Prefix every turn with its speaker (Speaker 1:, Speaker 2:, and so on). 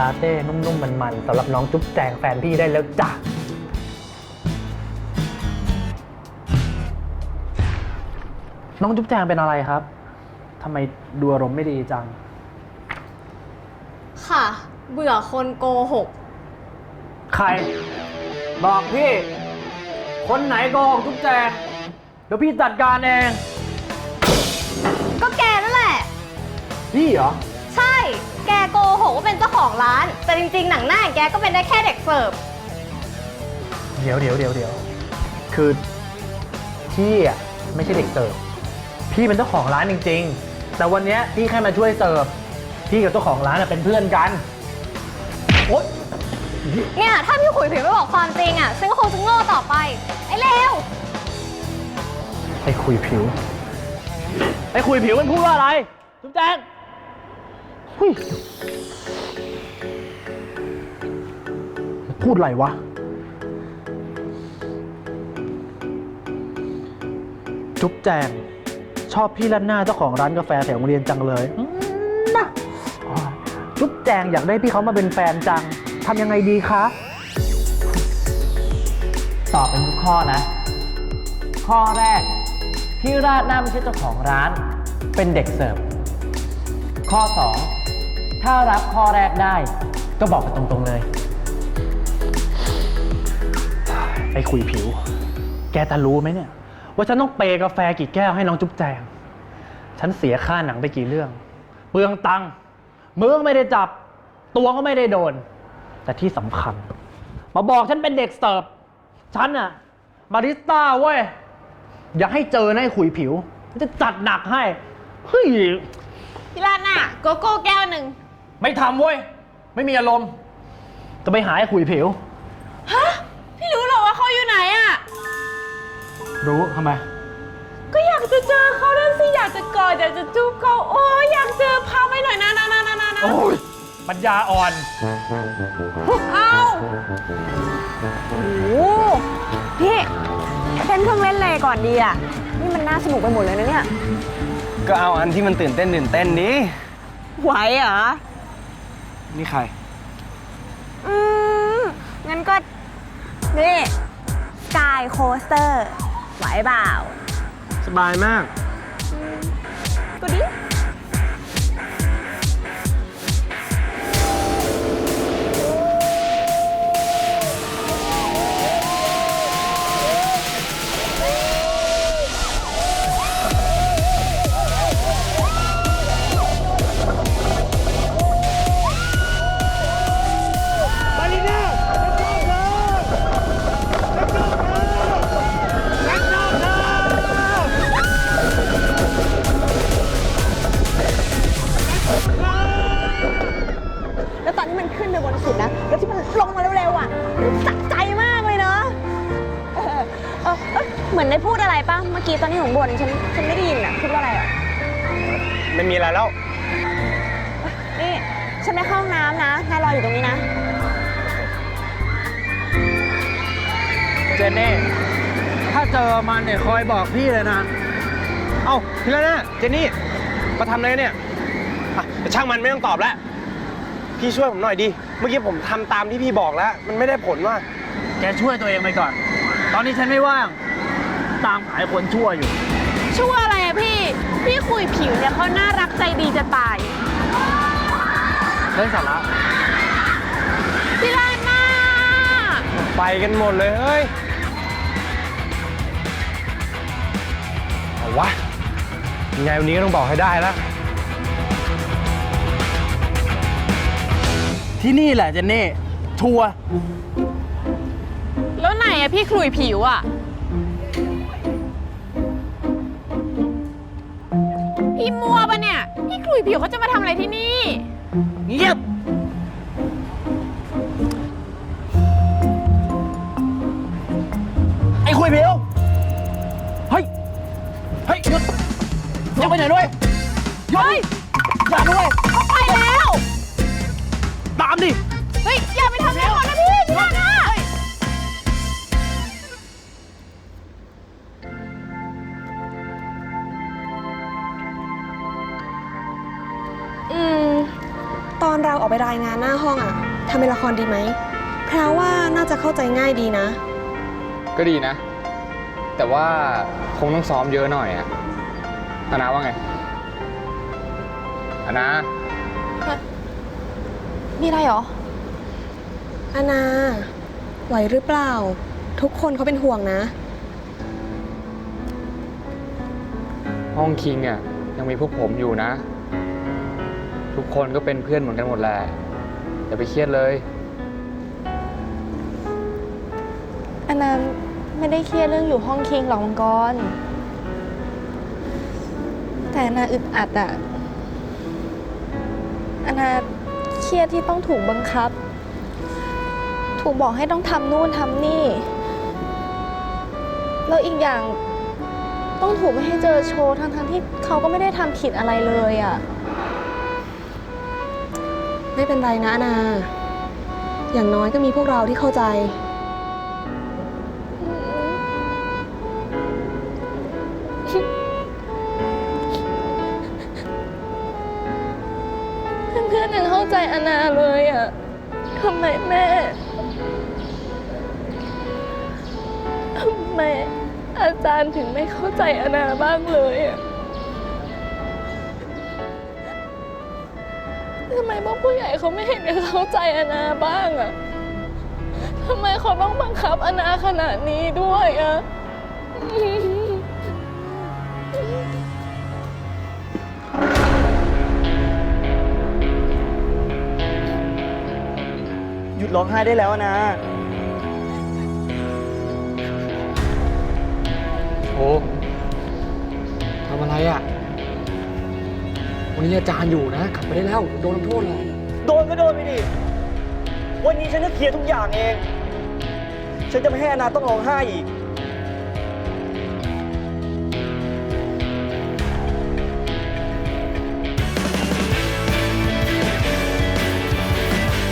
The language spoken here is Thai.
Speaker 1: ลาเต้นุ่มๆ มันๆสำหรับน้องจุ๊บแจงแฟนพี่ได้แล้วจ้ะน้องจุ๊บแจงเป็นอะไรครับทำไมดูอารมณ์ไม่ดีจัง
Speaker 2: ค่ะ เบื่อคนโกหก
Speaker 1: ใคร บอกพี่ คนไหนโกหกจุ๊บแจง เดี๋ยวพี่จัดการเอง
Speaker 2: ก็แกนั่นแหละ
Speaker 1: พี่เหรอ
Speaker 2: ใช่ แกโกหกว่าเป็นเจ้าของร้าน แต่จริงๆ หนังหน้าอย่างแกก็เป็นได้แค่เด็กเสิร์ฟ
Speaker 1: เดี๋ยวเดี๋ยวเดี๋ยวเดี๋ยวคือพี่อะไม่ใช่เด็กเสิร์ฟพี่เป็นเจ้าของร้านจริง ๆ แต่วันเนี้ยพี่แค่มาช่วยเสิร์ฟพี่กับเจ้าของร้านอะเป็นเพื่อนกันโอ๊ย
Speaker 2: เนี่ย ถ้าพี่ขุยผิวไม่บอกความจริงอะ ฉันก็คงจะโง่ต่อไป ไอ้เลว
Speaker 1: ไอ้คุยผิว ไอ้คุยผิวมันพูดว่าอะไรจุ๊บแจงหุย พูดอะไรวะ จุ๊บแจง ชอบพี่ลันหน้าเจ้าของร้านกาแฟแถวโรงเรียนจังเลยอืมนะอ๋อจุ๊บแจงอยากได้พี่เขามาเป็นแฟนจังทำยังไงดีคะ
Speaker 3: ตอบเป็นทุกข้อนะ ข้อแรก พี่ราดหน้าไม่ใช่เจ้าของร้าน เป็นเด็กเสิร์ฟ ข้อ 2 ถ้ารับข้อแรกได้ ก็บอกไปตรงๆเลย
Speaker 1: ไอ้คุยผิว แกจะรู้ไหมเนี่ย ว่าฉันต้องเปย์กาแฟกี่แก้วให้น้องจุ๊บแจง ฉันเสียค่าหนังไปกี่เรื่อง เปลืองตังค์มือก็ไม่ได้จับ ตัวก็ไม่ได้โดน แต่ที่สำคัญ มาบอกฉันเป็นเด็กเสิร์ฟ ฉันอะบาริสต้าเว้ย อย่าให้เจอนะไอ้ขุยผิวฉันจะจัดหนักให้ เฮ้ย
Speaker 2: พี่ลาดน่ะ โกโก้แก้วหนึ่ง
Speaker 1: ไม่ทำเว้ย ไม่มีอารมณ์จะไปหาไอ้ขุยผิว
Speaker 2: ฮะ พี่รู้เหรอว่าเขาอยู่ไหนอะ
Speaker 1: รู้ทำไม
Speaker 2: ก็อยากจะเจอเขาด้วยสิอยากจะกอดอยากจะจูบเขาโอ้ยอยากเจอพาไปหน่อยนะนะนะนะนะนะ
Speaker 1: โอ้ยปัญญาอ่อน
Speaker 2: เอา
Speaker 4: โอ้โหพี่เล่นเครื่องเล่นอะไรก่อนดีอะนี่มันน่าสนุกไปหมดเลยนะเนี่ย
Speaker 5: ก็เอาอันที่มันตื่นเต้นตื่นเต้นนี้
Speaker 4: ไหวเหรอ
Speaker 5: นี่ใคร
Speaker 4: อืมงั้นก็ นี่สกายโคสเตอร์ไหวเปล่า
Speaker 5: สบายมาก
Speaker 4: ก็ดิ สะใจมากเลยเนาะเออเออเอ้ยเหมือนได้พูดอะไรป่ะ เมื่อกี้ตอนที่ผมบ่นฉันฉันไม่ได้ยินอะพูดว่าอะไรอะ
Speaker 5: ไม่มีอะไรแล้ว
Speaker 4: นี่ ฉันไปเข้าห้องน้ำนะ นายรออยู่ตรงนี้นะ
Speaker 1: เจเน่ถ้าเจอมันเนี่ยคอยบอกพี่เลยนะ
Speaker 5: เอ้าพี่แล้วนะ เจนนี่ มาทำอะไรเนี่ยอะช่างมันไม่ต้องตอบแล้ว พี่ช่วยผมหน่อยดิ เมื่อกี้ผมทำตามที่พี่บอกแล้ว มันไม่ได้ผลว่า
Speaker 1: แกช่วยตัวเองไปก่อน ตอนนี้ฉันไม่ว่าง ตามหายคนชั่วอยู่
Speaker 2: ชั่วอะไรอะพี่ พี่ขุยผิวเนี่ยเขาน่ารักใจดีจะตาย
Speaker 1: เรื่องสาระ
Speaker 2: พี่ลาดน่า
Speaker 5: ไปกันหมดเลยเฮ้ยเอาวะยังไงวันนี้ก็ต้องบอกให้ได้แล้ว
Speaker 1: ที่นี่แหละเจเน่ชัวร์
Speaker 2: แล้วไหนอะพี่ขลุยผิวอะพี่มัวปะเนี่ย พี่ขลุยผิวเขาจะมาทำอะไรที่นี่
Speaker 1: เงียบ ไอ้คุยผิว เฮ้ย เฮ้ยหยุดอย่าไปไหนด้วยหยุดอย่าด้วย
Speaker 2: เขาไปแล้ว
Speaker 1: ตามดิ
Speaker 2: เฮ้ย อย่าไปทำอะไรเขานะพี่พี่ลาดน่าอืม
Speaker 4: ตอนเรา
Speaker 6: ออกไปรายงานหน้าห้องอะทำเป็นละครดีไหมแพรว่าน่าจะเข้าใจง่ายดีนะ
Speaker 7: ก็ดีนะ แต่ว่าคงต้องซ้อมเยอะหน่อยอะอานาว่าไงอานา
Speaker 8: มีอะไรหรอ
Speaker 6: อาณาไหวหรือเปล่า ทุกคนเขาเป็นห่วงนะ
Speaker 7: ห้องคิงอะยังมีพวกผมอยู่นะ ทุกคนก็เป็นเพื่อนเหมือนกันหมดแหละอย่าไปเครียดเลย
Speaker 8: อันนั้นไม่ได้เครียดเรื่องอยู่ห้องคิงหรอกมังกร แต่อันนาอึดอัดอะอันนา เครียดที่ต้องถูกบังคับ ถูกบอกให้ต้องทำนู่นทำนี่ แล้วอีกอย่างต้องถูกไม่ให้เจอโชว์ทั้งทั้งที่เขาก็ไม่ได้ทำผิดอะไรเลยอะ
Speaker 6: ไม่เป็นไรนะนา อย่างน้อยก็มีพวกเราที่เข้าใจ
Speaker 8: ใจอานาเลยอะทำไมแม่ทำไมอาจารย์ถึงไม่เข้าใจอานาบ้างเลยอะทำไมพวกผู้ใหญ่เขาไม่เห็นจะเข้าใจอานาบ้างอะทำไมเขาต้องบังคับอานาขนาดนี้ด้วยอะ
Speaker 9: ห ดร้องไห้ได้แล้วนะ
Speaker 7: โอ้ทำอะไรอะวันนี้อาจารย์อยู่นะ กลับไปได้แล้ว โดนลงโทษหรอก
Speaker 9: โดนก็โดนไปดิ วันนี้ฉันจะเคลียร์ทุกอย่างเอง ฉันจะไม่ให้อนาต้องร้องไห้อีก